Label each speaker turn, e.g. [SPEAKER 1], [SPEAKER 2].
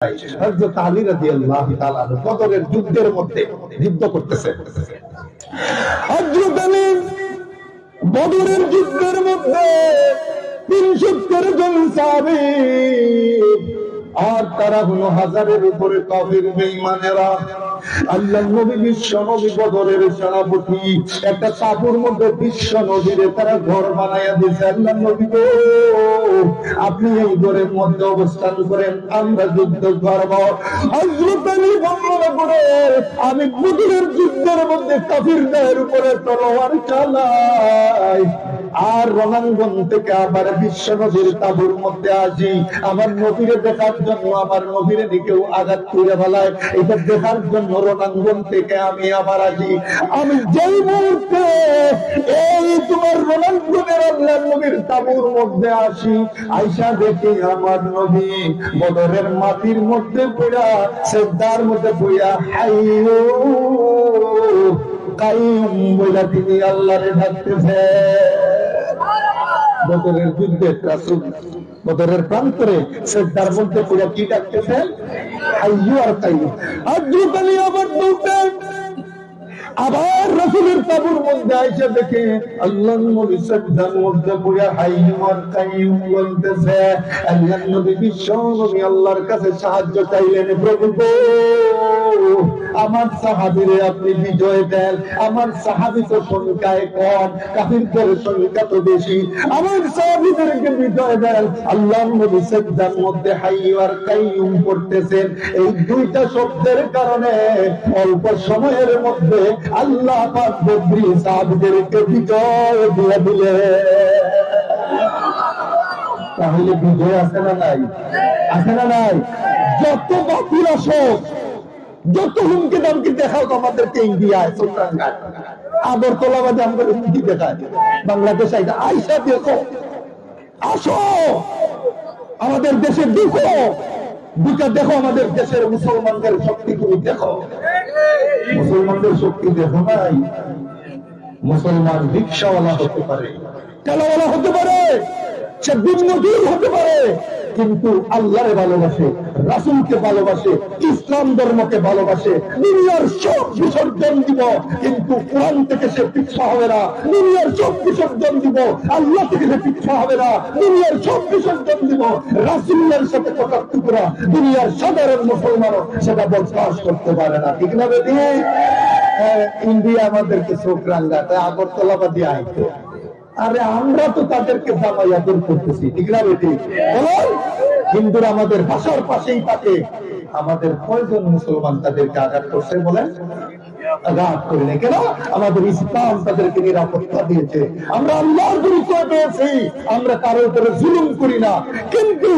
[SPEAKER 1] হযরত আলী রাদিয়াল্লাহু তাআলা বদরের যুদ্ধের মধ্যে যুদ্ধ করতেছে। হযরত আলী বদরের যুদ্ধের মধ্যে তিনসত্তর জন সাহাবী আর তারা হলো হাজারের উপরে কাফির বেঈমানেরা। আল্লাহ নবী বিশ্ব নবী বদরের সেনাপতি, একটা মধ্যে বিশ্ব নদীরে তারা ঘর বানাইয়া দিয়েছে। আল্লাহ নবী গো, আপনি এই ঘরের মধ্যে অবস্থান করেন, আমরা যুদ্ধ করব। হযরত আলী করে, আমি বদরের যুদ্ধের মধ্যে কাফিরদের উপরে তলোয়ার চালাই। আর রণাঙ্গন থেকে আবার বিশ্ব নদীর তাবুর মধ্যে আসি। আমার নবীরে দেখার জন্য আমার নবীরে আঘাত করে ফেলায়। এটা দেখার জন্য রণাঙ্গন থেকে আমি আবার আসি। আমি যেই মুহূর্তে এই তোমার রণাঙ্গনের আল্লাহ নবীর তাবুর মধ্যে আসি, আইসা দেখি আমার নবী বদরের মাটির মধ্যে পড়া, সেদ্দার মধ্যে পড়া হাইও কাইম বইলা তিনি আল্লাহরে ডাকতেছে। বদরের যুদ্ধে রাসূল বদরের প্রান্তরে সেজদার মধ্যে পড়ে কি ডাকতেছেন হাইয়ু আর কাইয়ু। আর দুকালি আবার দৌড়তেন আবার রাসূলের তাবুর মধ্যে আইসা দেখে আল্লাহর নবী সেজদার মধ্যে পড়ে হাইয়ু আর কাইয়ু বলতেছে, আল্লাহর নবী বিশ্ব নবী আল্লাহর কাছে সাহায্য চাইলেন প্রভু গো। আমার সাহাবিরে আপনি বিজয় দেন, আমার সাহাবি তো সংখ্যায় কম, কাফিরদের সংখ্যা তো বেশি। আমার সাহাবিদেরকে বিজয় দেন। আল্লাহ নবী সেজদার মধ্যে হাইয়ু আর কাইয়ুম করতেছেন এই দুইটা শব্দের কারণে অল্প সময়ের মধ্যে আল্লাহ পাক বদ্রি সাহাবিদেরকে বিজয় দিয়ে দিলেন। তাহলে বিজয় আছে না নাই? আছে না নাই? যত বাতিল আসুক যত হুমকি দামকি দেখাও আমাদেরকে ইন্ডিয়ায় সুলতানঘাট আগরতলা বাদে আমাদের হুমকি দেখায় বাংলাদেশ আইসা দেখো। আসো। আমাদের দেশের দেখো দুটা দেখো আমাদের দেশের মুসলমানদের শক্তি তুমি দেখো। মুসলমানদের শক্তি দেখো নাই। মুসলমান রিক্সাওয়ালা হতে পারে। টেলাওয়ালা হতে পারে। সে দিনমজুর হতে পারে। কিন্তু আল্লাহরে ভালোবাসে, রাসুলকে ভালোবাসে, ইসলাম ধর্মকে ভালোবাসে, দুনিয়ার সব বিসর্জন দিব, কিন্তু কোরআন থেকে সে পিছা হবে না, দুনিয়ার সব বিসর্জন দিব, আল্লাহ থেকে সে পিছা হবে না, দুনিয়ার সব বিসর্জন দিব, রাসুলের সাথে কথা টুকরা দুনিয়ার সাধারণ মুসলমানও সেটা বরদাস্ত করতে পারে না, ঠিক না বেদি ইন্ডিয়া আমাদেরকে চোখ রাঙ্গাতে আগরতলা বাদী আইতে আরে আমরা তো তাদেরকে জামাইয়া দূর করতেছি, ঠিক না বেটি? হিন্দুরা আমাদের ভাষার পাশেই থাকে। আমাদের কয়জন মুসলমান তাদেরকে আঘাত করছে বলেন? আঘাত করিনি কেন? আমাদের ইসলাম তাদেরকে নিরাপত্তা দিয়েছে। আমরা আল্লাহর পরিচয় পেয়েছি। আমরা কারোর উপরে জুলুম করি না। কিন্তু